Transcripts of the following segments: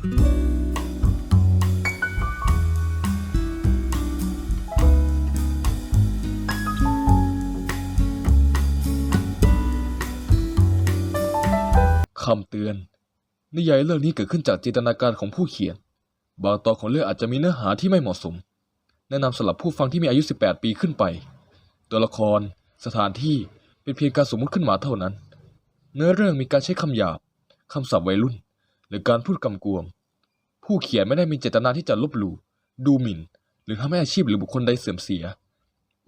คำเตือน นิยายเรื่องนี้เกิดขึ้นจากจินตนาการของผู้เขียน บางตอนของเรื่องอาจจะมีเนื้อหาที่ไม่เหมาะสม แนะนำสำหรับผู้ฟังที่มีอายุ 18 ปีขึ้นไป ตัวละคร สถานที่เป็นเพียงการสมมติขึ้นมาเท่านั้น เนื้อเรื่องมีการใช้คำหยาบ คำศัพท์วัยรุ่น หรือการพูดกำกวม ผู้เขียนไม่ได้มีเจตนาที่จะลบหลู่ดูหมิ่น หรือทำให้อาชีพหรือบุคคลใดเสื่อมเสีย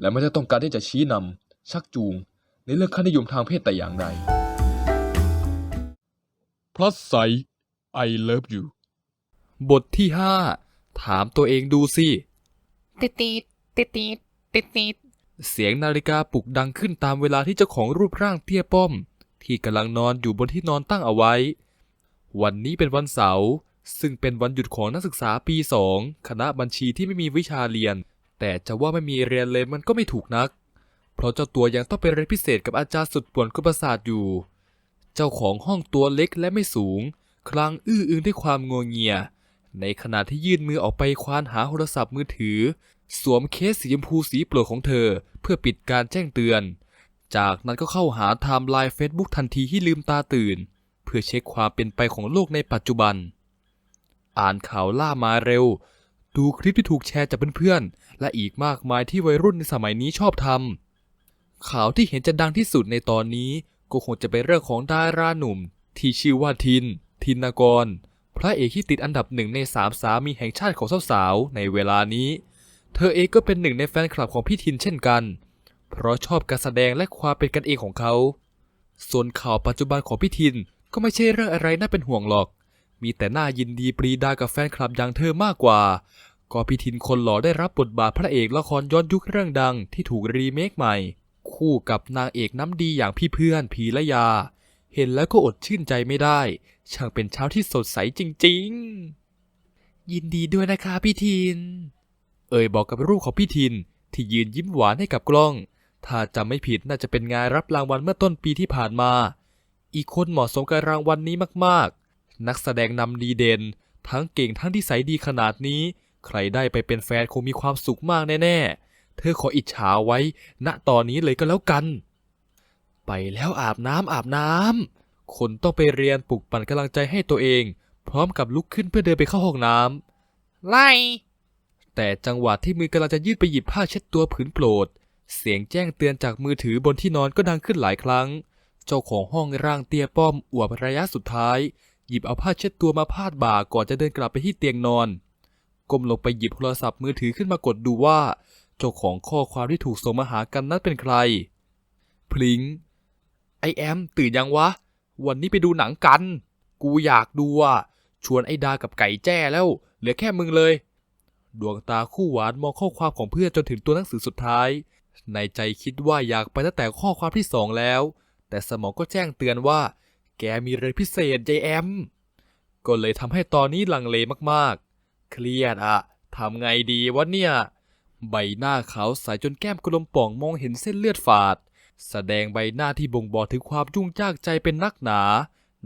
และไม่ได้ต้องการที่จะชี้นำชักจูง ในเรื่องค่านิยมทางเพศแต่อย่างใด plus size I love you บทที่ห้าถามตัวเองดูสิติดติดติดติดติดติดเสียงนาฬิกาปลุกดังขึ้นตามเวลาที่เจ้าของรูปร่างเตี้ยป้อม ที่กำลังนอนอยู่บนที่นอนตั้งเอาไว้ วันนี้เป็นวันเสาร์ซึ่งเป็นวันหยุดของนักศึกษาปีสองคณะบัญชีที่ไม่มีวิชาเรียน แต่จะว่าไม่มีเรียนเลยมันก็ไม่ถูกนัก เพราะเจ้าตัวยังต้องไปเรียนพิเศษกับอาจารย์สุดป่วนกุประสาทอยู่ เจ้าของห้องตัวเล็กและไม่สูง คลางอื้ออึงด้วยความงวงเงีย ในขณะที่ยื่นมือออกไปควานหาโทรศัพท์มือถือ สวมเคสสีชมพูสีโปรดของเธอ เพื่อปิดการแจ้งเตือน จากนั้นก็เข้าหาไทม์ไลน์เฟซบุ๊กทันทีที่ลืมตาตื่น เพื่อเช็คความเป็นไปของโลกในปัจจุบัน อ่านข่าวล่ามาเร็ว ดูคลิปที่ถูกแชร์จากเพื่อนๆ และอีกมากมายที่วัยรุ่นในสมัยนี้ชอบทำข่าวที่เห็นจะดังที่สุดในตอนนี้ ก็คงจะเป็นเรื่องของดาราหนุ่ม ที่ชื่อว่าทิน ทินากร พระเอกที่ติดอันดับหนึ่งในสามสามีแห่งชาติของสาวๆในเวลานี้ เธอเองก็เป็นหนึ่งในแฟนคลับของพี่ทินเช่นกัน เพราะชอบการแสดงและความเป็นกันเองของเขาส่วนข่าวปัจจุบันของพี่ทิน ก็ไม่ใช่เรื่องอะไรน่าเป็นห่วงหรอก มีแต่น่ายินดีปรีดากับแฟนคลับอย่างเธอมากกว่า ก็พี่ทินคนหล่อได้รับบทบาทพระเอกละครย้อนยุคเรื่องดังที่ถูกรีเมคใหม่ คู่กับนางเอกน้ำดีอย่างพี่เพื่อนพีละยา เห็นแล้วก็อดชื่นใจไม่ได้ ช่างเป็นเช้าที่สดใสจริง ๆ ยินดีด้วยนะคะพี่ทิน เอ่ยบอกกับรูปของพี่ทินที่ยืนยิ้มหวานให้กับกล้อง ถ้าจำไม่ผิดน่าจะเป็นงานรับรางวัลเมื่อต้นปีที่ผ่านมา อีกคนเหมาะสมกับรางวัลนนี้มากๆ นักแสดงนำดีเด่น ทั้งเก่งทั้งที่ใสยดีขนาดนี้ ใครได้ไปเป็นแฟนคงมีความสุขมากแน่ๆ เธอขออิจฉาไว้ ณตอนนี้เลยก็แล้วกัน ไปแล้วอาบน้ำอาบน้ำคนต้องไปเรียนปลุกปั่นกำลังใจให้ตัวเอง พร้อมกับลุกขึ้นเพื่อเดินไปเข้าห้องน้ำไล่แต่จังหวะที่มือกำลังจะยื่นไปหยิบผ้าเช็ดตัวผืนโปรด เสียงแจ้งเตือนจากมือถือบนที่นอนก็ดังขึ้นหลายครั้ง เจ้าของห้องร่างเตี้ยป้อมอวบระยะสุดท้าย หยิบเอาผ้าเช็ดตัวมาพาดบ่าก่อนจะเดินกลับไปที่เตียงนอนก้มลงไปหยิบโทรศัพท์มือถือขึ้นมากดดูว่า เจ้าของข้อความที่ถูกส่งมาหากันนั้นเป็นใคร พลิงไอแอมตื่นยังวะ วันนี้ไปดูหนังกัน กูอยากดูอะชวนไอ้ดากับไก่แจ้แล้ว เหลือแค่มึงเลย ดวงตาคู่หวานมองข้อความของเพื่อนจนถึงตัวหนังสือสุดท้าย ในใจคิดว่าอยากไปตั้งแต่ข้อความที่สองแล้ว แต่สมองก็แจ้งเตือนว่า แกมีเรื่องพิเศษยายแอม ก็เลยทำให้ตอนนี้ลังเลมากๆ เครียดอะทำไงดีวะเนี่ย ใบหน้าขาวใสจนแก้มกลมป่องมองเห็นเส้นเลือดฝาด แสดงใบหน้าที่บ่งบอกถึงความยุ่งยากใจเป็นนักหนา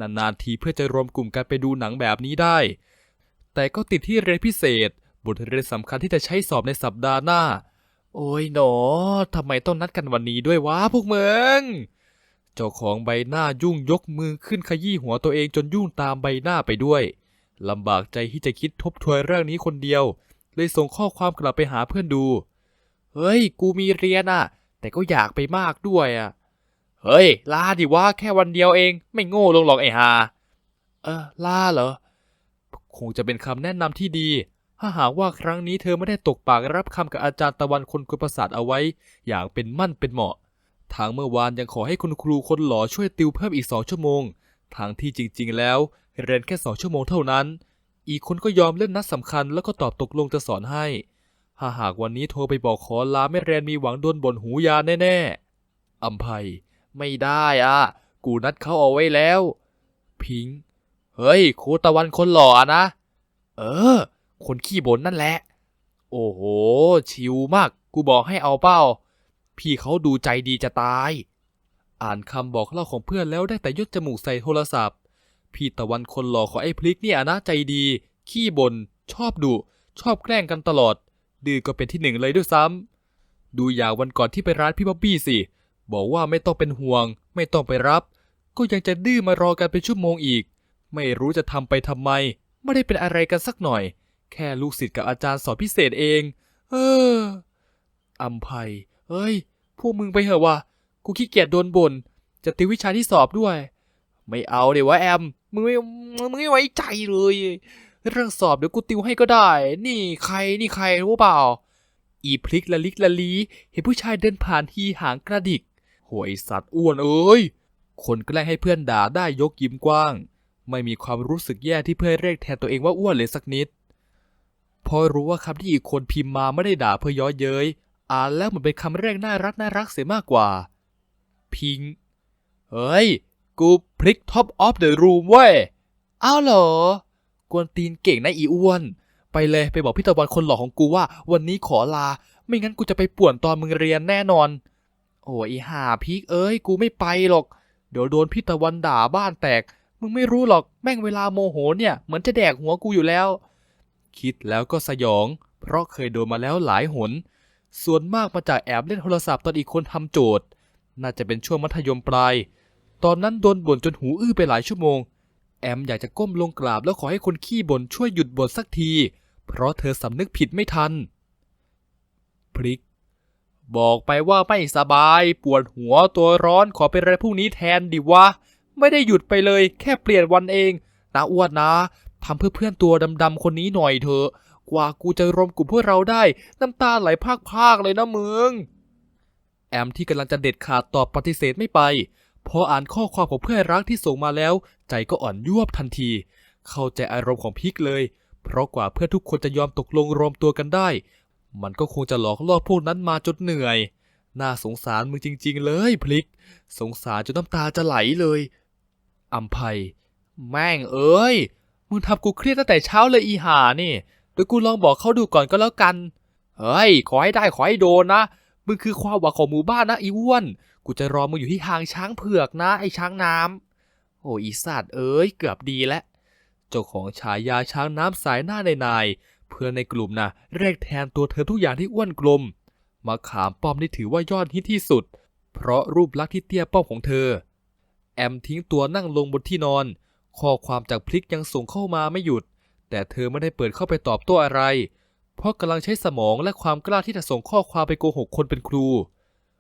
นานๆทีเพื่อจะรวมกลุ่มกันไปดูหนังแบบนี้ได้ แต่ก็ติดที่เรียนพิเศษ บทเรียนสำคัญที่จะใช้สอบในสัปดาห์หน้า โอ้ยหนอทำไมต้องนัดกันวันนี้ด้วยวะพวกมึง เจ้าของใบหน้ายุ่งยกมือขึ้นขยี้หัวตัวเองจนยุ่งตามใบหน้าไปด้วยลำบากใจที่จะคิดทบทวนเรื่องนี้คนเดียว เลยส่งข้อความกลับไปหาเพื่อนดู เฮ้ย กูมีเรียนอะแต่ก็อยากไปมากด้วยอะเฮ้ย ลาดิว่าแค่วันเดียวเอง ไม่โง่ลงหรอกไอ้ฮาเออลาเหรอ คงจะเป็นคำแนะนำที่ดี ถ้าหากว่าครั้งนี้เธอไม่ได้ตกปากรับคำกับอาจารย์ตะวันคนกุลประสาทเอาไว้ อย่างเป็นมั่นเป็นเหมาะ ทางเมื่อวานยังขอให้คุณครูคนหล่อช่วยติวเพิ่มอีกสองชั่วโมง ทางที่จริง ๆ แล้วเรียนแค่สองชั่วโมงเท่านั้น อีกคนก็ยอมเล่นนัดสำคัญแล้วก็ตอบตกลงจะสอนให้ ถ้าหากวันนี้โทรไปบอกขอลาไม่เรียนมีหวังโดนบ่นหูยาแน่ๆอัมภัย ไม่ได้อะ กูนัดเขาเอาไว้แล้ว พิงค์เฮ้ยครูตะวันคนหล่ออะนะ เออ คนขี้บ่นนั่นแหละ โอ้โห ชิวมาก กูบอกให้เอาเป้า พี่เขาดูใจดีจะตาย อ่านคำบอกเล่าของเพื่อนแล้วได้แต่ยดจมูกใส่โทรศัพท์ พี่ตะวันคนหล่อของไอ้พลิกเนี่ยนะใจดี ขี้บน่นชอบดุชอบแกล้งกันตลอด ดื้อก็เป็นที่หนึ่งเลยด้วยซ้ำดูอย่างวันก่อนที่ไปร้านพี่บ๊อบบี้สิ บอกว่าไม่ต้องเป็นห่วง ไม่ต้องไปรับ ก็ยังจะดื้อมารอกันเป็นชั่วโมงอีก ไม่รู้จะทำไปทำไม ไม่ได้เป็นอะไรกันสักหน่อย แค่ลูกศิษย์กับอาจารย์สอนพิเศษเอง เอออัมภัย เฮ้ย พวกมึงไปเหอะวะกูขี้เกียจโดนบ่น จะติววิชาที่สอบด้วย ไม่เอาเดี๋ยววะแอม มึงไม่ มึงไม่ไว้ใจเลย เรื่องสอบเดี๋ยวกูติวให้ก็ได้ นี่ใคร นี่ใครรู้เปล่า อีพลิกละลิกละลี เห็นผู้ชายเดินผ่านทีหางกระดิกโหยสัตว์อ้วนเอ้ย คนแกล้งให้เพื่อนด่าได้ยกยิ้มกว้าง ไม่มีความรู้สึกแย่ที่เพื่อนเรียกแทนตัวเองว่าอ้วนเลยสักนิด พอรู้ว่าคำที่อีกคนพิมพ์มาไม่ได้ด่าเพื่อย้อเย้ย อ่านแล้วเหมันเป็นคำแรกน่ารักน่ารักเสียมากกว่า พิง เฮ้ย กูพลิกท็อปออฟเดอะรูมเว้ย อ้าวเหรอ กวนตีนเก่งนะอีอ้วน ไปเลยไปบอกพี่ตะวันคนหล่อของกูว่า วันนี้ขอลา ไม่งั้นกูจะไปป่วนตอนมึงเรียนแน่นอน โอ้ยอีห่าพีกเอ้ย กูไม่ไปหรอก เดี๋ยวโดนพี่ตะวันด่าบ้านแตก มึงไม่รู้หรอก แม่งเวลาโมโหเนี่ย เหมือนจะแดกหัวกูอยู่แล้ว คิดแล้วก็สยอง เพราะเคยโดนมาแล้วหลายหน ส่วนมากมาจากแอบเล่นโทรศัพท์ตอนอีกคนทำโจทย์ น่าจะเป็นช่วงมัธยมปลาย ตอนนั้นโดนบ่นจนหูอื้อไปหลายชั่วโมง แอมอยากจะก้มลงกราบแล้วขอให้คนขี้บ่นช่วยหยุดบ่นสักที เพราะเธอสำนึกผิดไม่ทัน พริก บอกไปว่าไม่สบาย ปวดหัวตัวร้อนขอไปเรียพรุ่งนี้แทนดิวะ ไม่ได้หยุดไปเลย แค่เปลี่ยนวันเองนะอ้วนนะทำเพื่อเพื่อนตัวดำๆคนนี้หน่อยเถอะ กว่ากูจะรวมกลุ่มพวกเราได้ น้ำตาไหลพากๆเลยนะมึง แอมที่กำลังจะเด็ดขาดตอบปฏิเสธไม่ไป พออ่านข้อความของเพื่อนรักที่ส่งมาแล้ว ใจก็อ่อนยวบทันที เข้าใจอารมณ์ของพิกเลย เพราะกว่าเพื่อนทุกคนจะยอมตกลงรวมตัวกันได้ มันก็คงจะหลอกล่อพวกนั้นมาจนเหนื่อย น่าสงสารมึงจริง ๆ เลยพลิก สงสารจนน้ำตาจะไหลเลยอัมภัยแม่งเอ้ย มึงทำกูเครียดตั้งแต่เช้าเลยอีห่านี่ เดี๋ยวกูลองบอกเขาดูก่อนก็แล้วกัน เฮ้ย ขอให้ได้ขอให้โดนนะ มึงคือความหวังของหมู่บ้านนะอีอ้วน กูจะรอมึงอยู่ที่ทางช้างเผือกนะ ไอ้ช้างน้ำโอ้อีสัตว์เอ้ย เกือบดีแล้ว เจ้าของฉายาช้างน้ำสายหน้าในนาย เพื่อนในกลุ่มนะเรียกแทนตัวเธอทุกอย่างที่อ้วนกลม มาขามป้อมนี่ถือว่ายอดฮิตที่สุด เพราะรูปลักษณ์ที่เตี้ยป้อมของเธอ แอมทิ้งตัวนั่งลงบนที่นอน ข้อความจากพลิกยังส่งเข้ามาไม่หยุด แต่เธอไม่ได้เปิดเข้าไปตอบโต้อะไร เพราะกำลังใช้สมองและความกล้าที่จะส่งข้อความไปโกหกคนเป็นครู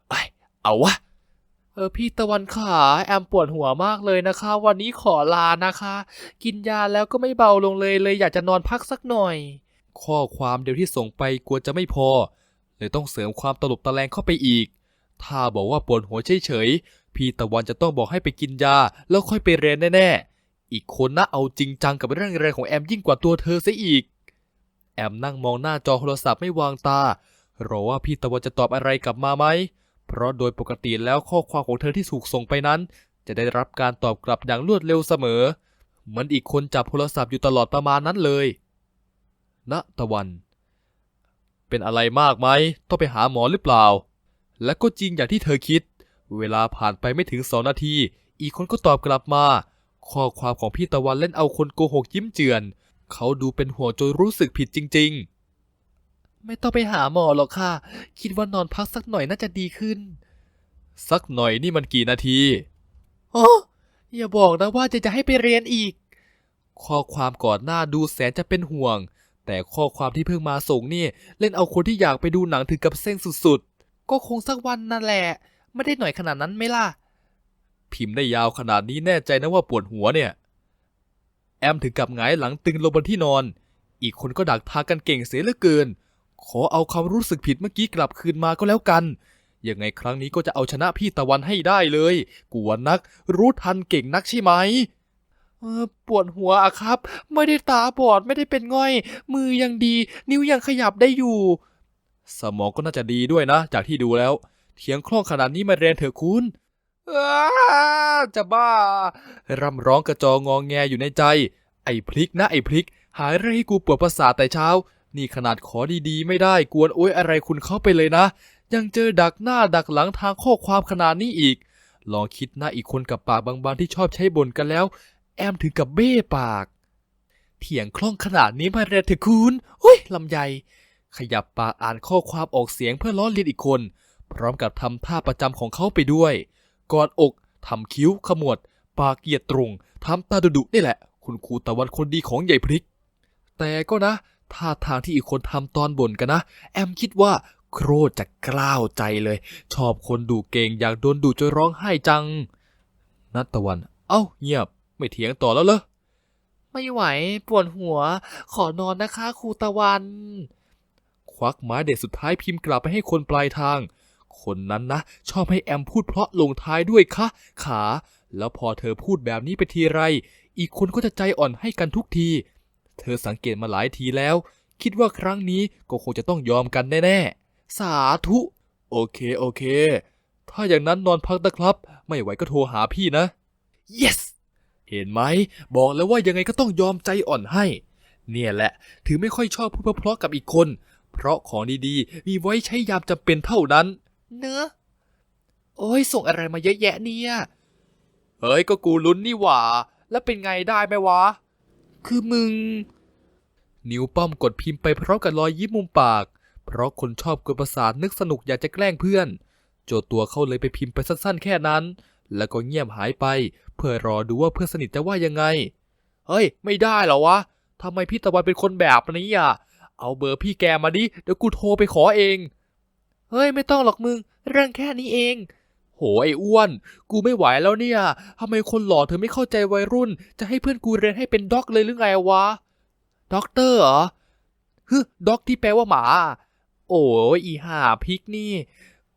ไอยเอาวะ เออพี่ตะวันขาแอมปวดหัวมากเลยนะคะ วันนี้ขอลานะคะ กินยาแล้วก็ไม่เบาลงเลยเลยอยากจะนอนพักสักหน่อย ข้อความเดียวที่ส่งไปกลัวจะไม่พอ เลยต้องเสริมความตลบตะแลงเข้าไปอีก ถ้าบอกว่าปวดหัวเฉยๆพี่ตะวันจะต้องบอกให้ไปกินยาแล้วค่อยไปเรียนแน่ๆ อีกคนน่าเอาจริงจังกับเรื่องแรของแอมยิ่งกว่าตัวเธอซะอีก แอมนั่งมองหน้าจอโทรศัพท์ไม่วางตา รอว่าพี่ตะวันจะตอบอะไรกลับมาไหม เพราะโดยปกติแล้วข้อความของเธอที่ถูกส่งไปนั้น จะได้รับการตอบกลับอย่างรวดเร็วเสมอ เหมือนอีกคนจับโทรศัพท์อยู่ตลอดประมาณนั้นเลยณตะวัน เป็นอะไรมากไหม ต้องไปหาหมอหรือเปล่า และก็จริงอย่างที่เธอคิด เวลาผ่านไปไม่ถึงสองนาที อีกคนก็ตอบกลับมา ข้อความของพี่ตะวันเล่นเอาคนโกหกยิ้มเจือน เขาดูเป็นห่วงจนรู้สึกผิดจริง ๆ ไม่ต้องไปหาหมอหรอกค่ะ คิดว่านอนพักสักหน่อยน่าจะดีขึ้น สักหน่อยนี่มันกี่นาทีโอ้อย่าบอกนะว่าจะจะให้ไปเรียนอีก ข้อความก่อนหน้าดูแสนจะเป็นห่วง แต่ข้อความที่เพิ่งมาส่งนี่ เล่นเอาคนที่อยากไปดูหนังถึงกับเส้นสุดๆ ก็คงสักวันนั่นแหละ ไม่ได้หน่อยขนาดนั้นไหมล่ะ พิมพ์ได้ยาวขนาดนี้แน่ใจนะว่าปวดหัวเนี่ย แอมถึงกับหงายหลังตึงลงบนที่นอน อีกคนก็ดักทากันเก่งเสียเหลือเกิน ขอเอาความรู้สึกผิดเมื่อกี้กลับคืนมาก็แล้วกัน ยังไงครั้งนี้ก็จะเอาชนะพี่ตะวันให้ได้เลย กวนนัก รู้ทันเก่งนักใช่ไหมปวดหัวอะครับ ไม่ได้ตาบอดไม่ได้เป็นง่อย มือยังดี นิ้วยังขยับได้อยู่ สมองก็น่าจะดีด้วยนะ จากที่ดูแล้ว เถียงคล่องขนาดนี้มาเรียนเถอะคุณ จะบ้ารำร้องกระจองงองแงอยู่ในใจ ไอ้พลิกนะไอ้พลิก หายเรื่องให้กูปวดประสาทแต่เช้า นี่ขนาดขอดีๆ ไม่ได้กวนโอ้ยอะไรคุณเข้าไปเลยนะ ยังเจอดักหน้าดักหลังทางข้อความขนาดนี้อีก ลองคิดนะอีกคนกับปากบางๆที่ชอบใช้บ่นกันแล้ว แอมถึงกับเบ้ปาก เถียงคล่องขนาดนี้มาเรียนเถอะคุณอุ้ยลำไยขยับปากอ่านข้อความออกเสียงเพื่อล้อเลียนอีกคน พร้อมกับทำท่าประจำของเขาไปด้วย กอดอกทำคิ้วขมวด ปากเกียดตรงทำตาดุๆนี่แหละ คุณครูตะวันคนดีของใหญ่พริก แต่ก็นะท่าทางที่อีกคนทำตอนบ่นกันนะ แอมคิดว่าโครจะกล้าวใจเลย ชอบคนดูเก่งอยากโดนดูจนร้องไห้จัง นัตตะวัน เอ้าเงียบ ไม่เถียงต่อแล้วเหรอไม่ไหวปวดหัว ขอนอนนะคะครูตะวัน ควักไม้เด็ดสุดท้ายพิมพ์กลับไปให้คนปลายทาง คนนั้นนะ ชอบให้แอมพูดเพราะลงท้ายด้วยคะขา แล้วพอเธอพูดแบบนี้ไปทีไร อีกคนก็จะใจอ่อนให้กันทุกที เธอสังเกตมาหลายทีแล้ว คิดว่าครั้งนี้ก็คงจะต้องยอมกันแน่ๆ สาธุ โอเคโอเค ถ้าอย่างนั้นนอนพักนะครับ ไม่ไหวก็โทรหาพี่นะ yes เห็นไหม บอกแล้วว่ายังไงก็ต้องยอมใจอ่อนให้ เนี่ยแหละถือไม่ค่อยชอบพูดเพราะๆกับอีกคน เพราะของดีๆ มีไว้ใช้ยามจำเป็นเท่านั้น เนอะโอ้ยส่งอะไรมาเยอะแยะเนี่ย เฮ้ยก็กูลุ้นนี่หว่า แล้วเป็นไงได้ไหมวะ คือมึง นิ้วป้อมกดพิมพ์ไปพร้อมกับรอยยิ้มมุมปาก เพราะคนชอบกวนประสาทนึกสนุกอยากจะแกล้งเพื่อน โจตัวเขาเลยไปพิมพ์ไปสั้นๆ แค่นั้น แล้วก็เงียบหายไป เพื่อรอดูว่าเพื่อนสนิทจะว่ายังไง เฮ้ย ไม่ได้เหรอวะทำไมพี่ตะวันเป็นคนแบบนี้อะ เอาเบอร์พี่แกมาดิ เดี๋ยวกูโทรไปขอเอง เฮ้ยไม่ต้องหรอกมึง เรื่องแค่นี้เอง โหไอ้อ้วน กูไม่ไหวแล้วเนี่ยทำไมคนหล่อเธอไม่เข้าใจวัยรุ่น จะให้เพื่อนกูเรียนให้เป็นด็อกเลยหรือไงวะ ด็อกเตอร์เหรอฮึด็อกที่แปลว่าหมา โอ้ยอีห่าพิกนี่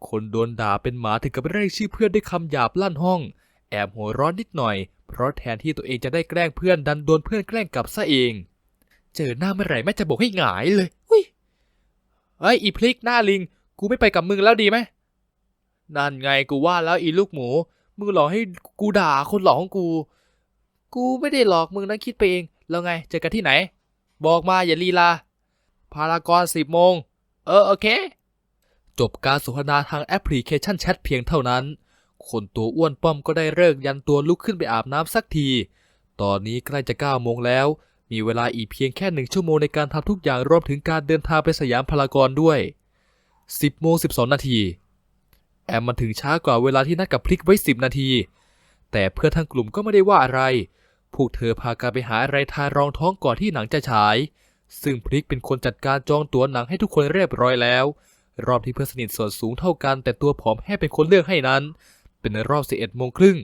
คนโดนด่าเป็นหมาถึงกับเรียกชื่อเพื่อนด้วยคำหยาบลั่นห้อง แอบหัวร้อนนิดหน่อย เพราะแทนที่ตัวเองจะได้แกล้งเพื่อนดันโดนเพื่อนแกล้งกลับซะเอง เจอหน้าเมื่อไหร่แม่จะบอกให้หงายเลยอุ้ยเฮ้อีพลิกหน้าลิง กูไม่ไปกับมึงแล้วดีไหมนั่นไงกูว่าแล้วอีลูกหมู มึงหลอกให้กูด่าคนหลอกของกู กูไม่ได้หลอกมึงนะคิดไปเอง แล้วไงเจอกันที่ไหน บอกมาอย่าลีลา พารากอนสิบโมง เออโอเค จบการสนทนาทางแอปพลิเคชันแชทเพียงเท่านั้น คนตัวอ้วนป้อมก็ได้เลิกยันตัวลุกขึ้นไปอาบน้ำสักที ตอนนี้ใกล้จะ9โมงแล้ว มีเวลาอีกเพียงแค่หนึ่งชั่วโมงในการทำทุกอย่างรวมถึงการเดินทางไปสยามพารากอนด้วย 10โมง12 นาที แอมมันถึงช้ากว่าเวลาที่นัดกับพลิกไว้ 10 นาที แต่เพื่อนทั้งกลุ่มก็ไม่ได้ว่าอะไร พวกเธอพากันไปหาอะไรทานรองท้องก่อนที่หนังจะฉาย ซึ่งพริกเป็นคนจัดการจองตั๋วหนังให้ทุกคนเรียบร้อยแล้ว รอบที่เพื่อนสนิทส่วนสูงเท่ากัน แต่ตัวผอมแห้เป็นคนเลือกให้นั้น เป็นรอบ11โมงครึ่ง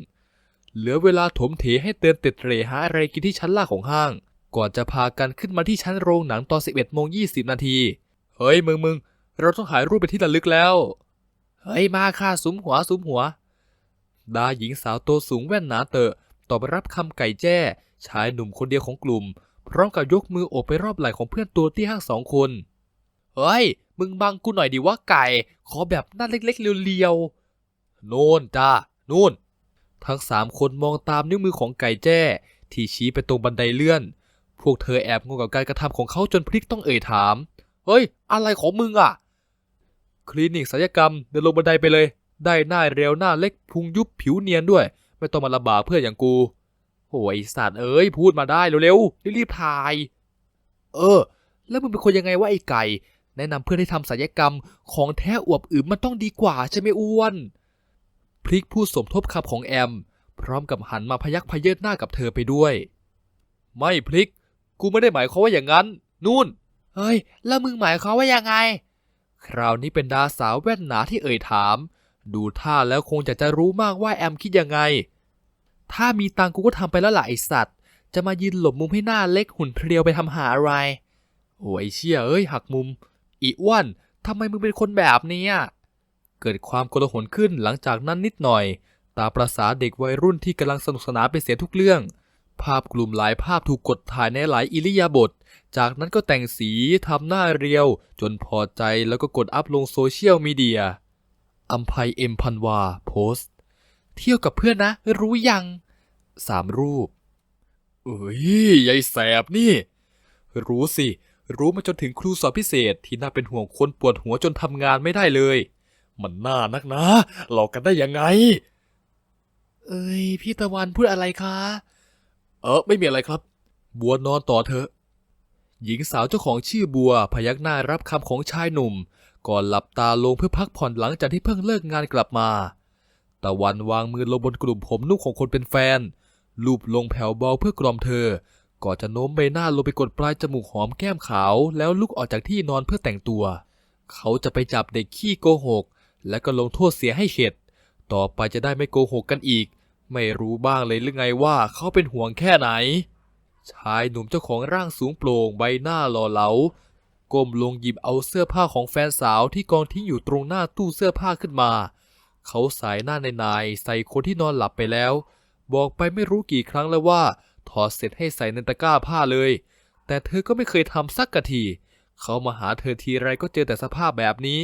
เหลือเวลาถมเถให้เตือนเต็ดเรหาอะไรกินที่ชั้นล่างของห้าง ก่อนจะพากันขึ้นมาที่ชั้นโรงหนังตอน11โมง20นาที เฮ้ยมึงมึง เราต้องถ่ายรูปเป็นที่ระลึกแล้ว เฮ้ยมาค่ะสุมหัวสุมหัว ดาหญิงสาวโตวสูงแว่นหนาเตอะตอบรับคำไก่แจ้ชายหนุ่มคนเดียวของกลุ่ม พร้อมกับยกมือโอบไปรอบไหล่ของเพื่อนตัวที่ห้างสองคน เฮ้ย มึงบังกูหน่อยดิว่าไก่ ขอแบบหน้าเล็กๆเรียวๆ โน่นจ้านู่น ทั้งสามคนมองตามนิ้วมือของไก่แจ้ ที่ชี้ไปตรงบันไดเลื่อน พวกเธอแอบงงกับการกระทำของเขาจนพริกต้องเอ่ยถาม เฮ้ย อะไรของมึงอะ คลินิกศัลยกรรมเดินลงบันไดไปเลย ได้หน้าเรียวหน้าเล็กพุงยุบผิวเนียนด้วย ไม่ต้องมาลำบากเพื่อนอย่างกูโอ้ยสัตว์เอ้ยพูดมาได้เร็วๆรีบๆถ่าย เออ แล้วมึงเป็นคนยังไงวะไอ้ไก่ แนะนำเพื่อนให้ทำศัลยกรรมของแท้อวบอึมมันต้องดีกว่าใช่ไหมอ้วนพริกพูดสมทบคำของแอม พร้อมกับหันมาพยักพเยิดหน้ากับเธอไปด้วย ไม่พริก กูไม่ได้หมายความว่าอย่างนั้น นู่น เฮ้ย แล้วมึงหมายความว่ายังไง คราวนี้เป็นดาสาวแว่นหนาที่เอ่ยถาม ดูท่าแล้วคงจะจะรู้มากว่าแอมคิดยังไง ถ้ามีตังค์กูก็ทำไปแล้วล่ะไอสัตว์ จะมายืนหลบมุมให้หน้าเล็กหุ่นเพรียวไปทำหาอะไรโอ้ยเชี่ยเอ้ยหักมุม อีอ้วนทำไมมึงเป็นคนแบบนี้เกิดความโกลาหลขึ้นหลังจากนั้นนิดหน่อย ตาประษาเด็กวัยรุ่นที่กำลังสนุกสนานไปเสียทุกเรื่อง ภาพกลุ่มหลายภาพถูกกดถ่ายในหลายอิริยาบถ จากนั้นก็แต่งสีทำหน้าเรียว จนพอใจแล้วก็กดอัพลงโซเชียลมีเดียอัมภัยเอ็มพันวาโพสต์ เที่ยวกับเพื่อนนะ รู้ยังสามรูปเอ้ยยายแสบนี่ รู้สิ รู้มาจนถึงครูสอนพิเศษที่น่าเป็นห่วงคนปวดหัวจนทำงานไม่ได้เลย มันน่านักนะ หลอกกันได้ยังไง เอ้ย พี่ตะวันพูดอะไรคะ เออไม่มีอะไรครับ บัวนอนต่อเถอะ หญิงสาวเจ้าของชื่อบัวพยักหน้ารับคำของชายหนุ่ม ก่อนหลับตาลงเพื่อพักผ่อนหลังจากที่เพิ่งเลิกงานกลับมาตะวันวางมือลงบนกลุ่มผมนุ่มของคนเป็นแฟน ลูบลงแผ่วเบาเพื่อกล่อมเธอ ก่อนจะโน้มใบหน้าลงไปกดปลายจมูกหอมแก้มขาว แล้วลุกออกจากที่นอนเพื่อแต่งตัว เขาจะไปจับเด็กขี้โกหก และก็ลงโทษเสียให้เข็ด ต่อไปจะได้ไม่โกหกกันอีก ไม่รู้บ้างเลยหรือไงว่าเขาเป็นห่วงแค่ไหน ชายหนุ่มเจ้าของร่างสูงโปร่งใบหน้าหล่อเหลาก้มลงหยิบเอาเสื้อผ้าของแฟนสาวที่กองทิ้งอยู่ตรงหน้าตู้เสื้อผ้าขึ้นมา เขาสายหน้าในนายๆใส่คนที่นอนหลับไปแล้ว บอกไปไม่รู้กี่ครั้งแล้วว่า ถอดเสร็จให้ใส่ในตะกร้าผ้าเลย แต่เธอก็ไม่เคยทำสักกะที เขามาหาเธอทีไรก็เจอแต่สภาพแบบนี้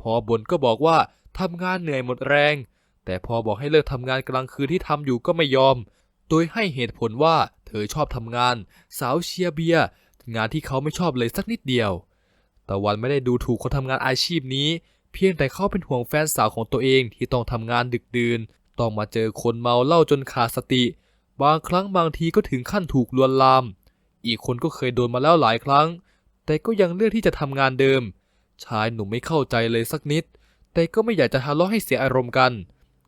พอบ่นก็บอกว่าทำงานเหนื่อยหมดแรง แต่พอบอกให้เลิกทำงานกลางคืนที่ทำอยู่ก็ไม่ยอม โดยให้เหตุผลว่า ธอชอบทำงาน สาวเชียร์เบียร์งานที่เขาไม่ชอบเลยสักนิดเดียว ตะวันไม่ได้ดูถูกคนทำงานอาชีพนี้ เพียงแต่เขาเป็นห่วงแฟนสาวของตัวเองที่ต้องทำงานดึกดื่น ต้องมาเจอคนเมาเหล้าจนขาดสติ บางครั้งบางทีก็ถึงขั้นถูกลวนลาม อีกคนก็เคยโดนมาแล้วหลายครั้ง แต่ก็ยังเลือกที่จะทำงานเดิม ชายหนุ่มไม่เข้าใจเลยสักนิด แต่ก็ไม่อยากจะทะเลาะให้เสียอารมณ์กัน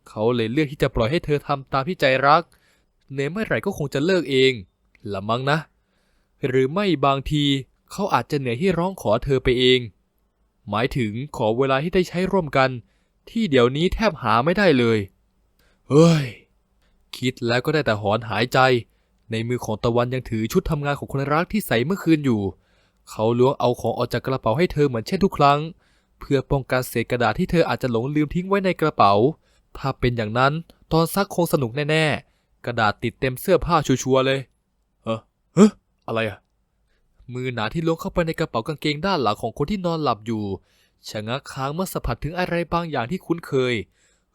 เขาเลยเลือกที่จะปล่อยให้เธอทำตามที่ใจรักเหนือยเมื่อไหร่ก็คงจะเลิกเองละมั้งนะ หรือไม่บางทีเขาอาจจะเหนื่อยที่ร้องขอเธอไปเอง หมายถึงขอเวลาที่ได้ใช้ร่วมกัน ที่เดี๋ยวนี้แทบหาไม่ได้เลย เฮ้ย คิดแล้วก็ได้แต่หอนหายใจ ในมือของตะวันยังถือชุดทำงานของคนรักที่ใส่เมื่อคืนอยู่ เขาล้วงเอาของออกจากกระเป๋าให้เธอเหมือนเช่นทุกครั้ง เพื่อป้องกันเศษกระดาษที่เธออาจจะหลงลืมทิ้งไว้ในกระเป๋า ถ้าเป็นอย่างนั้นตอนซักคงสนุกแน่ๆ กระดาษติดเต็มเสื้อผ้าชัวร์ๆเลย เออเฮ้อะไรอะมือหนาที่ล้วงเข้าไปในกระเป๋ากางเกงด้านหลังของคนที่นอนหลับอยู่ชะงักค้างเมื่อสัมผัสถึงอะไรบางอย่างที่คุ้นเคย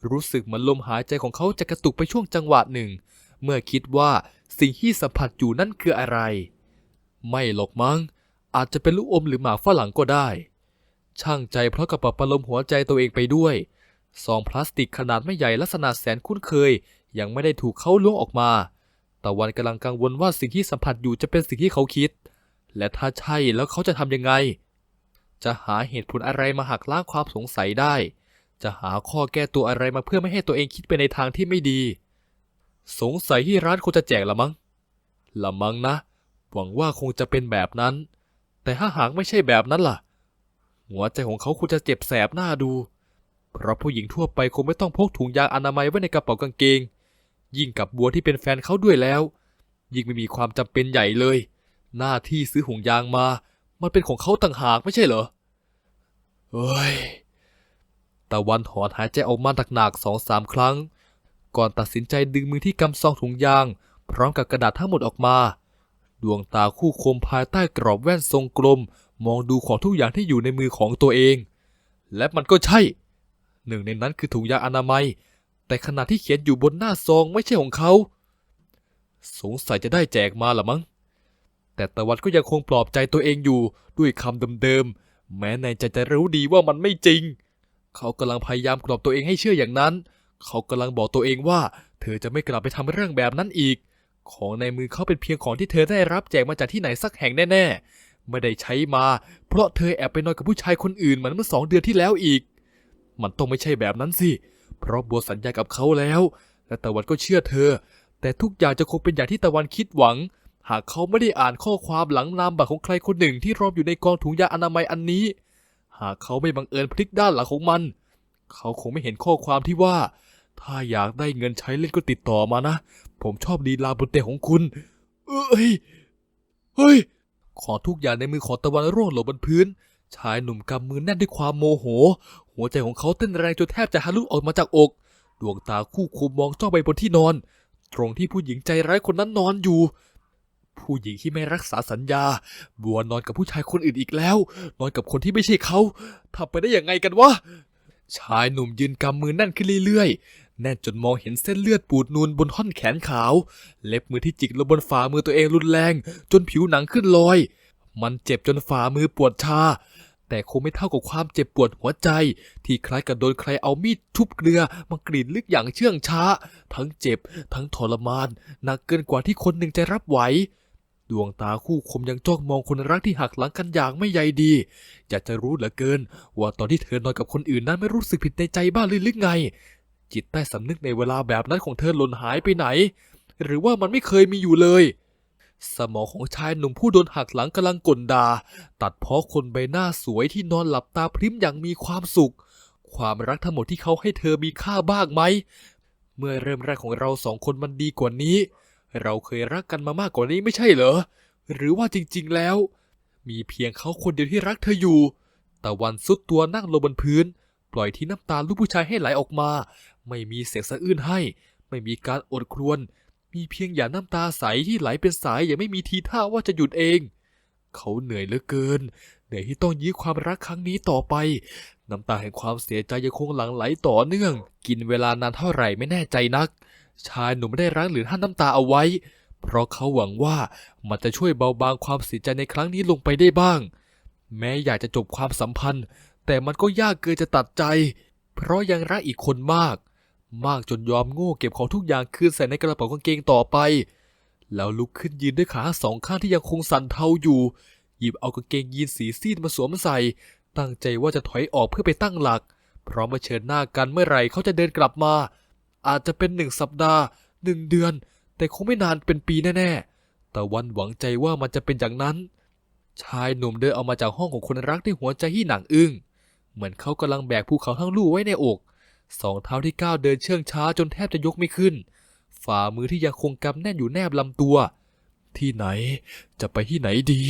รู้สึกเหมือนลมหายใจของเขาจะกระตุกไปช่วงจังหวะหนึ่ง เมื่อคิดว่าสิ่งที่สัมผัสอยู่นั่นคืออะไร ไม่หรอกมั้ง อาจจะเป็นลูกอมหรือหมากฝรั่งก็ได้ ช่างใจเพราะกระเป๋าประลมหัวใจตัวเองไปด้วยซองพลาสติกขนาดไม่ใหญ่ลักษณะแสนคุ้นเคย ยังไม่ได้ถูกเขาล้วงออกมาตะวันกำลังกังวลว่าสิ่งที่สัมผัสอยู่จะเป็นสิ่งที่เขาคิด และถ้าใช่แล้วเขาจะทำยังไง จะหาเหตุผลอะไรมาหักล้างความสงสัยได้ จะหาข้อแก้ตัวอะไรมาเพื่อไม่ให้ตัวเองคิดไปในทางที่ไม่ดี สงสัยที่ร้านคงจะแจกละมั้งละมั้งนะ หวังว่าคงจะเป็นแบบนั้น แต่ถ้าหากไม่ใช่แบบนั้นล่ะ หัวใจของเขาคงจะเจ็บแสบหน้าดู เพราะผู้หญิงทั่วไปคงไม่ต้องพกถุงยางอนามัยไว้ในกระเป๋ากางเกง ยิ่งกับบัวที่เป็นแฟนเขาด้วยแล้ว ยิ่งไม่มีความจำเป็นใหญ่เลย หน้าที่ซื้อห่วงยางมา มันเป็นของเขาต่างหากไม่ใช่เหรอเฮ้ยตะวันถอนหายใจออกมาหนักๆสองสามครั้ง ก่อนตัดสินใจดึงมือที่กำซองถุงยาง พร้อมกับกระดาษทั้งหมดออกมา ดวงตาคู่คมภายใต้กรอบแว่นทรงกลม มองดูของทุกอย่างที่อยู่ในมือของตัวเอง และมันก็ใช่ หนึ่งในนั้นคือถุงยางอนามัย แต่ขนาดที่เขียนอยู่บนหน้าซองไม่ใช่ของเขา สงสัยจะได้แจกมาละมั้ง แต่ตะวันก็ยังคงปลอบใจตัวเองอยู่ด้วยคำเดิมๆ แม้ในใจจะรู้ดีว่ามันไม่จริง เขากำลังพยายามกล่อมตัวเองให้เชื่ออย่างนั้น เขากำลังบอกตัวเองว่า เธอจะไม่กลับไปทำเรื่องแบบนั้นอีก ของในมือเขาเป็นเพียงของที่เธอได้รับแจกมาจากที่ไหนสักแห่งแน่ๆ ไม่ได้ใช้มา เพราะเธอแอบไปนอนกับผู้ชายคนอื่นเหมือนเมื่อสองเดือนที่แล้วอีก มันต้องไม่ใช่แบบนั้นสิเเพราะบัวสัญญากับเขาแล้ว และตะวันก็เชื่อเธอ แต่ทุกอย่างจะคงเป็นอย่างที่ตะวันคิดหวัง หากเขาไม่ได้อ่านข้อความหลังนามบัตรของใครคนหนึ่งที่รอมอยู่ในกองถุงยาอนามัยอันนี้ หากเขาไม่บังเอิญพลิกด้านหลังของมัน เขาคงไม่เห็นข้อความที่ว่า ถ้าอยากได้เงินใช้เล่นก็ติดต่อมานะ ผมชอบลีลาบนเตะของคุณ เอ้ย เฮ้ย ขอทุกอย่างในมือของตะวันร่วงหล่นบนพื้น ชายหนุ่มกำมือแน่นด้วยความโมโห หัวใจของเขาเต้นแรงจนแทบจะทะลุออกมาจากอก ดวงตาคู่คุมมองจ้องไปบนที่นอน ตรงที่ผู้หญิงใจร้ายคนนั้นนอนอยู่ ผู้หญิงที่ไม่รักษาสัญญา บัวนอนกับผู้ชายคนอื่นอีกแล้ว นอนกับคนที่ไม่ใช่เขาทำไปได้ยังไงกันวะ ชายหนุ่มยืนกำมือแน่นขึ้นเรื่อยๆ แน่นจนมองเห็นเส้นเลือดปูดนูนบนท่อนแขนขาว เล็บมือที่จิกลงบนฝ่ามือตัวเองรุนแรง จนผิวหนังขึ้นลอย มันเจ็บจนฝ่ามือปวดชา แต่คงไม่เท่ากับความเจ็บปวดหัวใจ ที่คล้ายกับโดนใครเอามีดทุบเกลือมากรีดลึกอย่างเชื่องช้า ทั้งเจ็บ ทั้งทรมานหนักเกินกว่าที่คนหนึ่งจะรับไหวดวงตาคู่คมยังจ้องมองคนรักที่หักหลังกันอย่างไม่ใยดี อยากจะรู้เหลือเกิน ว่าตอนที่เธอนอนกับคนอื่นนั้นไม่รู้สึกผิดในใจบ้างหรือไง จิตใต้สำนึกในเวลาแบบนั้นของเธอหล่นหายไปไหน หรือว่ามันไม่เคยมีอยู่เลย สมองของชายหนุ่มผู้โดนหักหลังกำลังกลดา ตัดเพาะคนใบหน้าสวยที่นอนหลับตาพริ้มอย่างมีความสุข ความรักทั้งหมดที่เขาให้เธอมีค่าบ้างไหม เมื่อเริ่มแรกของเราสองคนมันดีกว่านี้ เราเคยรักกันมามากกว่านี้ไม่ใช่เหรอ หรือว่าจริงๆแล้ว มีเพียงเขาคนเดียวที่รักเธออยู่ตะวันสุดตัวนั่งลงบนพื้น ปล่อยที่น้ำตาลูกผู้ชายให้ไหลออกมา ไม่มีเสียงสะอื้นให้ ไม่มีการอดครวญ มีเพียงหยาดน้ำตาใสที่ไหลเป็นสายอย่างไม่มีทีท่าว่าจะหยุดเอง เขาเหนื่อยเหลือเกิน เหนื่อยที่ต้องยื้อความรักครั้งนี้ต่อไป น้ำตาแห่งความเสียใจยังคงหลั่งไหลต่อเนื่อง กินเวลานานเท่าไหร่ไม่แน่ใจนัก ชายหนุ่มไม่ได้รั้งหรือห้ามน้ำตาเอาไว้ เพราะเขาหวังว่ามันจะช่วยเบาบางความเสียใจในครั้งนี้ลงไปได้บ้าง แม้อยากจะจบความสัมพันธ์ แต่มันก็ยากเกินจะตัดใจ เพราะยังรักอีกคนมาก มากจนยอมโง่เก็บของทุกอย่างคืนใส่ในกระเป๋ากางเกงต่อไป แล้วลุกขึ้นยืนด้วยขาสองข้างที่ยังคงสั่นเทาอยู่ หยิบเอากางเกงยีนสีซีดมาสวมใส่ ตั้งใจว่าจะถอยออกเพื่อไปตั้งหลักเพราะมาเชิญหน้ากันเมื่อไหร่เขาจะเดินกลับมา อาจจะเป็นหนึ่งสัปดาห์หนึ่งเดือน แต่คงไม่นานเป็นปีแน่ๆแต่วันหวังใจว่ามันจะเป็นอย่างนั้น ชายหนุ่มเดินออกมาจากห้องของคนรักด้วยหัวใจที่หนักอึ้งเหมือนเขากำลังแบกภูเขาทั้งลูกไว้ในอก สองเท้าที่ก้าวเดินเชื่องช้าจนแทบจะยกไม่ขึ้น ฝ่ามือที่ยังคงกำแน่นอยู่แนบลำตัว ที่ไหนจะไปที่ไหนดี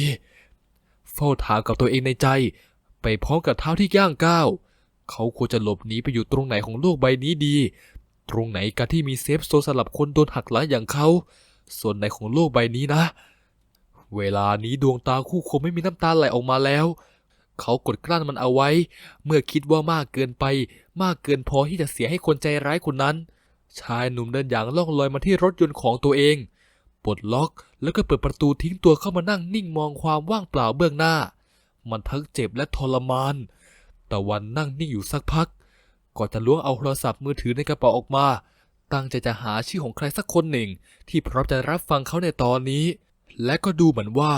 เฝ้าถามกับตัวเองในใจ ไปพร้อมกับเท้าที่ย่างก้าวเขาควรจะหลบหนีไปอยู่ตรงไหนของโลกใบนี้ดี ตรงไหนกันที่มีเซฟโซนสำหรับคนโดนหักหลังอย่างเขา ส่วนไหนของโลกใบนี้นะ เวลานี้ดวงตาคู่คงไม่มีน้ำตาไหลออกมาแล้ว เขากดกลั้นมันเอาไว้ เมื่อคิดว่ามากเกินไป มากเกินพอที่จะเสียให้คนใจร้ายคนนั้น ชายหนุ่มเดินอย่างล่องลอยมาที่รถยนต์ของตัวเองปลดล็อกแล้วก็เปิดประตูทิ้งตัวเข้ามานั่งนิ่งมองความว่างเปล่าเบื้องหน้า มันทั้งเจ็บและทรมานตะวันนั่งนิ่งอยู่สักพัก ก่อนจะล้วงเอาโทรศัพท์มือถือในกระเป๋าออกมา ตั้งใจจะหาชื่อของใครสักคนหนึ่ง ที่พร้อมจะรับฟังเขาในตอนนี้ และก็ดูเหมือนว่า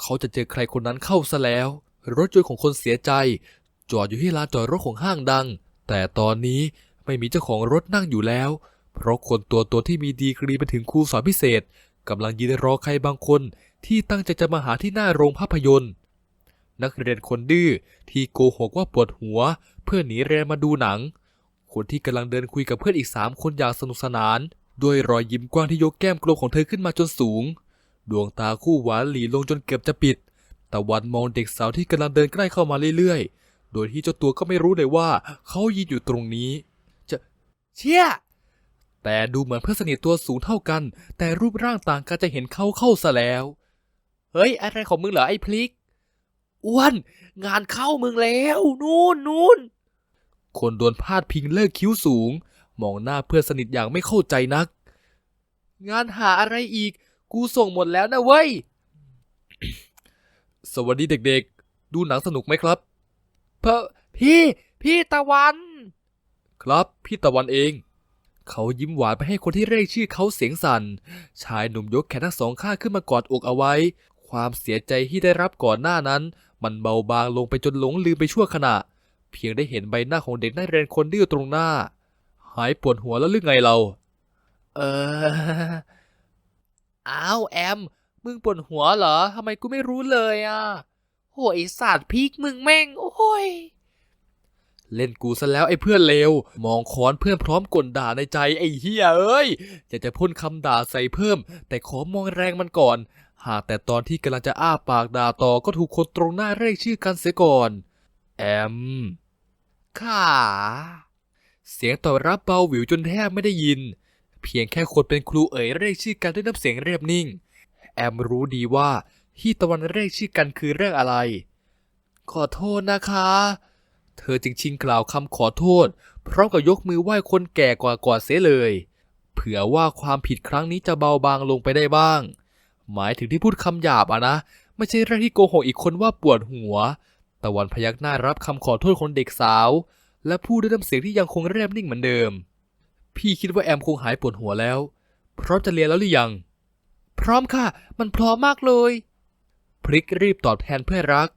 เขาจะเจอใครคนนั้นเข้าซะแล้ว รถยนต์ของคนเสียใจ จอดอยู่ที่ลานจอดรถของห้างดัง แต่ตอนนี้ไม่มีเจ้าของรถนั่งอยู่แล้ว เพราะคนตัวตัวที่มีดีกรีไปถึงครูสอนพิเศษกำลังยืนรอใครบางคนที่ตั้งใจจะมาหาที่หน้าโรงภาพยนตร์ นักเรียนคนดื้อที่โกหกว่าปวดหัว เพื่อหนีเรียนมาดูหนัง คนที่กำลังเดินคุยกับเพื่อนอีกสามคนอย่างสนุกสนาน ด้วยรอยยิ้มกว้างที่ยกแก้มกลมของเธอขึ้นมาจนสูง ดวงตาคู่หวานหลีลงจนเกือบจะปิด ตะวันมองเด็กสาวที่กำลังเดินใกล้เข้ามาเรื่อยๆ โดยที่เจ้าตัวก็ไม่รู้เลยว่าเขายืนอยู่ตรงนี้ จะเชี่ยแต่ดูเหมือนเพื่อนสนิทตัวสูงเท่ากัน แต่รูปร่างต่างกันจะเห็นเขาเข้าซะแล้ว เฮ้ย อะไรของมึงเหรอไอ้พลิกอ้วนงานเข้ามึงแล้วนู่นนู่นคนโดนพาดพิงเลิกคิ้วสูง มองหน้าเพื่อนสนิทอย่างไม่เข้าใจนัก งานหาอะไรอีก กูส่งหมดแล้วนะเว้ย สวัสดีเด็กๆ ดูหนังสนุกไหมครับเพอพี่พี่ตะวัน ครับพี่ตะวันเอง เขายิ้มหวานไปให้คนที่เรียกชื่อเขาเสียงสั่น ชายหนุ่มยกแขนทั้งสองข้างขึ้นมากอดอกเอาไว้ ความเสียใจที่ได้รับก่อนหน้านั้น มันเบาบางลงไปจนหลงลืมไปชั่วขณะ เพียงได้เห็นใบหน้าของเด็กนักเรียนคนดื้อตรงหน้า หายปวดหัวแล้วหรือไงเรา เอออ้าวแอม มึงปวดหัวเหรอทำไมกูไม่รู้เลยอะโหไอสัตว์พีกมึงแม่ง โอ้ย เล่นกูซะแล้วไอ้เพื่อนเลว มองค้อนเพื่อนพร้อมกลด่าในใจไอ้เฮียเอ้ย อยากจะพ่นคำด่าใส่เพิ่ม แต่ขอมองแรงมันก่อน หากแต่ตอนที่กำลังจะอ้าปากด่าต่อก็ถูกคนตรงหน้าเรียกชื่อกันเสียก่อน แอมขาเสียงตอบรับเบาหวิวจนแทบไม่ได้ยิน เพียงแค่คนเป็นครูเอ๋ยเรียกชื่อกันด้วยน้ำเสียงเรียบนิ่ง แอมรู้ดีว่าที่ตะวันเรียกชื่อกันคือเรื่องอะไร ขอโทษนะคะ เธอจึงชิงกล่าวคำขอโทษ พร้อมกับยกมือไหว้คนแก่กว่าก่อนเสียเลย เผื่อว่าความผิดครั้งนี้จะเบาบางลงไปได้บ้าง หมายถึงที่พูดคำหยาบอะนะ ไม่ใช่เรื่องที่โกหกอีกคนว่าปวดหัว ตะวันพยักหน้ารับคำขอโทษของเด็กสาว และพูดด้วยน้ำเสียงที่ยังคงเรียบนิ่งเหมือนเดิม พี่คิดว่าแอมคงหายปวดหัวแล้วพร้อมจะเรียนแล้วหรือยัง พร้อมค่ะ มันพร้อมมากเลย พริกรีบตอบแทนเพื่อนรัก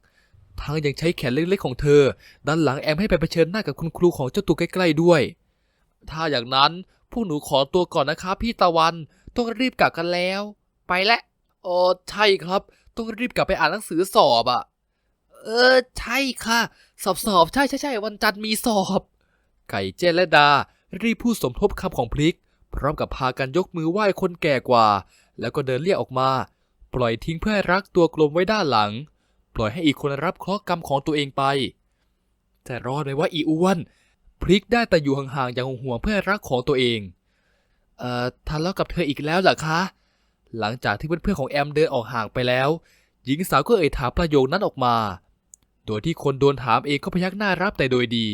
ทั้งยังใช้แขนเล็กๆของเธอดันหลังแอมให้ไปเผชิญหน้ากับคุณครูของเจ้าตัวใกล้ๆด้วย ถ้าอย่างนั้นพวกหนูขอตัวก่อนนะคะพี่ตะวัน ต้องรีบกลับกันแล้ว ไปและโอ้ใช่ครับ ต้องรีบกลับไปอ่านหนังสือสอบอะ่ะ เออ ใช่ค่ะ สอบสอบใช่ใช่ใช่วันจันทร์มีสอบ ไก่เจนและดา รีบพูดสมทบคำของพริก พร้อมกับพากันยกมือไหว้คนแก่กว่า แล้วก็เดินเลี่ยออกมา ปล่อยทิ้งเพื่อรักตัวกลมไว้ด้านหลัง ปล่อยให้อีกคนรับเคราะห์กรรมของตัวเองไปแต่รอดไหมว่าอีอ้วนพริกได้แต่อยู่ห่างๆอย่างห่วงเพื่อรักของตัวเองเอ่อทะเลาะกับเธออีกแล้วเหรอคะ หลังจากที่เพื่อนๆของแอมเดินออกห่างไปแล้ว หญิงสาวก็เอ่ยถามประโยคนั้นออกมา โดยที่คนโดนถามเองก็พยักหน้ารับแต่โดยดี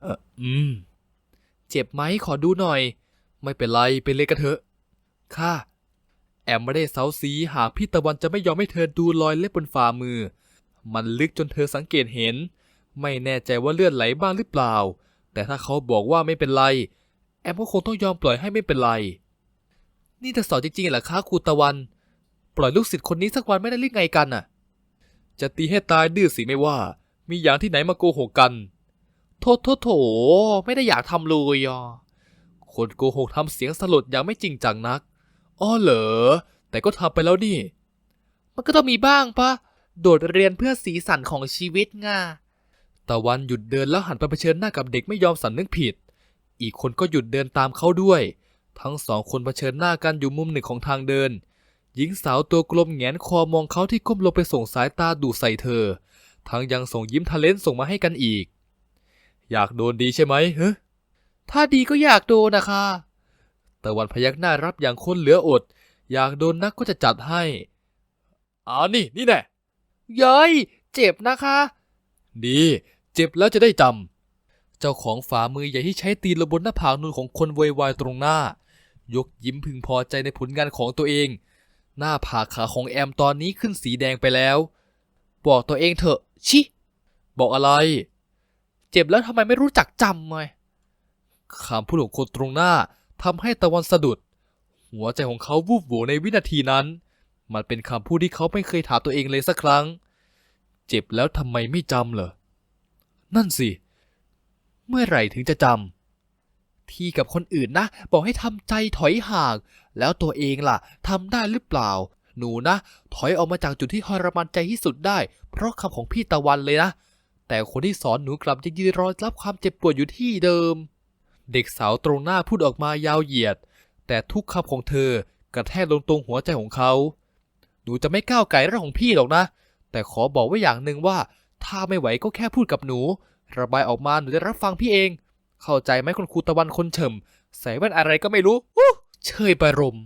เอออืม เจ็บไหมขอดูหน่อย ไม่เป็นไรไปเลยกันเถอะ ค่ะ แอมไม่ได้เซาซีหากพี่ตะวันจะไม่ยอมให้เธอดูรอยเล็บบนฝ่ามือ มันลึกจนเธอสังเกตเห็น ไม่แน่ใจว่าเลือดไหลบ้างหรือเปล่า แต่ถ้าเขาบอกว่าไม่เป็นไร แอมก็คงต้องยอมปล่อยให้ไม่เป็นไร นี่เธอสอนจริงๆเหรอคะครูตะวัน ปล่อยลูกศิษย์คนนี้สักวันไม่ได้หรือไงกันน่ะ จะตีให้ตายดื้อสิไม่ว่า มีอย่างที่ไหนมาโกหกกัน โทษโทษโถ ไม่ได้อยากทำเลยอะคนโกหกทำเสียงสลดอย่างไม่จริงจังนัก อ้อเหรอ แต่ก็ทำไปแล้วนี่ มันก็ต้องมีบ้างปะ โดดเรียนเพื่อสีสันของชีวิตง่าตะวันหยุดเดินแล้วหันไปเผชิญหน้ากับเด็กไม่ยอมสำนึกผิด อีกคนก็หยุดเดินตามเขาด้วย ทั้งสองคนเผชิญหน้ากันอยู่มุมหนึ่งของทางเดิน หญิงสาวตัวกลมแงนคอมองเขาที่ก้มลงไปส่งสายตาดูใส่เธอ ทั้งยังส่งยิ้มทะเลนส่งมาให้กันอีก อยากโดนดีใช่ไหมเฮ้ถ้าดีก็อยากโดนนะคะ ตะวันพยักหน้ารับอย่างคนเหลืออด อยากโดนนักก็จะจัดให้อ่านี่นี่แน่เย้ยเจ็บนะคะ ดี เจ็บแล้วจะได้จำเจ้าของฝ่ามือใหญ่ที่ใช้ตีนลงบนหน้าผากนูนของคนโวยวายตรงหน้า ยกยิ้มพึงพอใจในผลงานของตัวเอง หน้าผากขาของแอมตอนนี้ขึ้นสีแดงไปแล้ว บอกตัวเองเถอะ ชิ บอกอะไร เจ็บแล้วทำไมไม่รู้จักจำไงคำพูดของคนตรงหน้า ทำให้ตะวันสะดุด หัวใจของเขาวูบโหวในวินาทีนั้น มันเป็นคำพูดที่เขาไม่เคยถามตัวเองเลยสักครั้ง เจ็บแล้วทำไมไม่จำเหรอ นั่นสิ เมื่อไหร่ถึงจะจำ ที่กับคนอื่นนะ บอกให้ทำใจถอยห่าง แล้วตัวเองล่ะทำได้หรือเปล่า หนูนะ ถอยออกมาจากจุดที่ทรมานใจที่สุดได้ เพราะคำของพี่ตะวันเลยนะ แต่คนที่สอนหนูกลับยังยืนรอรับความเจ็บปวดอยู่ที่เดิม เด็กสาวตรงหน้าพูดออกมายาวเหยียด แต่ทุกคำของเธอกระแทกลงตรงหัวใจของเขา หนูจะไม่ก้าวไก่เรื่องของพี่หรอกนะ แต่ขอบอกไว้อย่างหนึ่งว่า ถ้าไม่ไหวก็แค่พูดกับหนู ระบายออกมาหนูจะรับฟังพี่เอง เข้าใจไหมคุณครูตะวันคนเฉิมใส่แว่นอะไรก็ไม่รู้อู้เชยประรม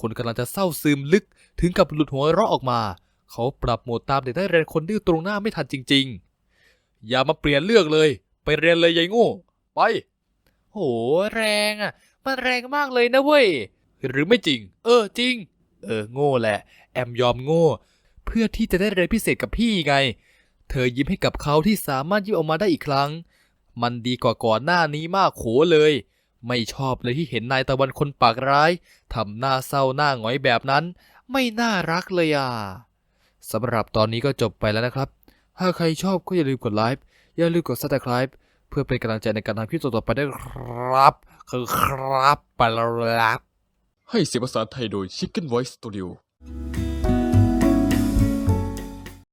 คนกำลังจะเศร้าซึมลึกถึงกับหลุดหัวเราะออกมา เขาปรับโหมดตามเด็กได้เรียนคนดื้อตรงหน้าไม่ทันจริง ๆ อย่ามาเปลี่ยนเลือกเลย ไปเรียนเลยยายโง่ ไป โห แรงอะ มันแรงมากเลยนะเว้ย หรือไม่จริง เออจริง เออโง่แหละ แอมยอมโง่ เพื่อที่จะได้เรียนพิเศษกับพี่ไง เธอยิ้มให้กับเขาที่สามารถยิ้มออกมาได้อีกครั้ง มันดีกว่าก่อนหน้านี้มากโขเลย ไม่ชอบเลยที่เห็นนายตะวันคนปากร้ายทำหน้าเศร้าหน้าหงอยแบบนั้น ไม่น่ารักเลยอะสำหรับตอนนี้ก็จบไปแล้วนะครับ ถ้าใครชอบก็อย่าลืมกดไลค์ อย่าลืมกด subscribe เพื่อเป็นกำลังใจในการทำคลิปต่อๆไปด้วยครับ คือครับไปแล้วครับให้เสียงภาษาไทยโดย Chicken Voice Studio